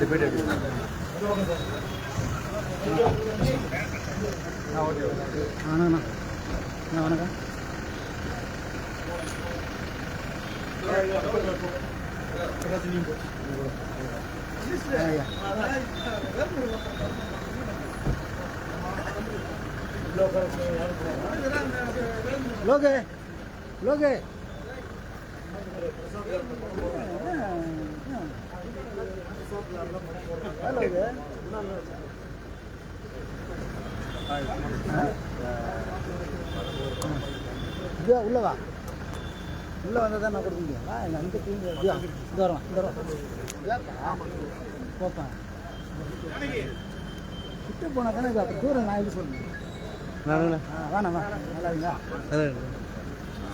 Debate ಅವನಗ लोगे लोगे இதோ உள்ள வா உள்ள வந்தால் தான் நான் கொடுக்க இந்த அந்த டீம் இதோ இந்த வரோம் இந்த வரோம் போப்பா. கிட்ட போனால் தானே இது அப்போ தூரம் நான் நல்லா ஆ வேணாம் வா. நல்லா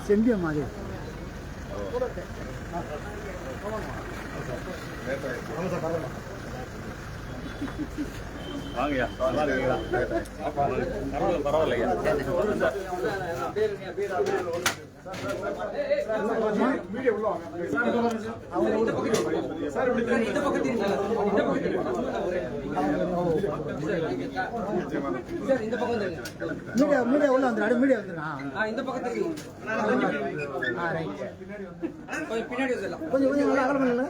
செம்பியம் மாதிரி. வாங்கய்யா நல்லா இருக்கீங்களா பரவாயில்லையா மீடியா மீடியா உள்ள வந்துடும் அப்படியே மீடியா வந்துடும் இந்த பக்கத்துக்கு ஆ ரைட் கொஞ்சம் பின்னாடி கொஞ்சம் கொஞ்சம் நல்லா அகலம் பண்ணல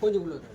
கொஞ்சம் உள்ள வந்து.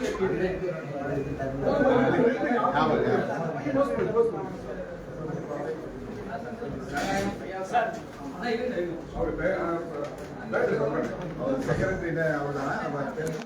வா வா வா செக்ரட்டரி அவர் தானே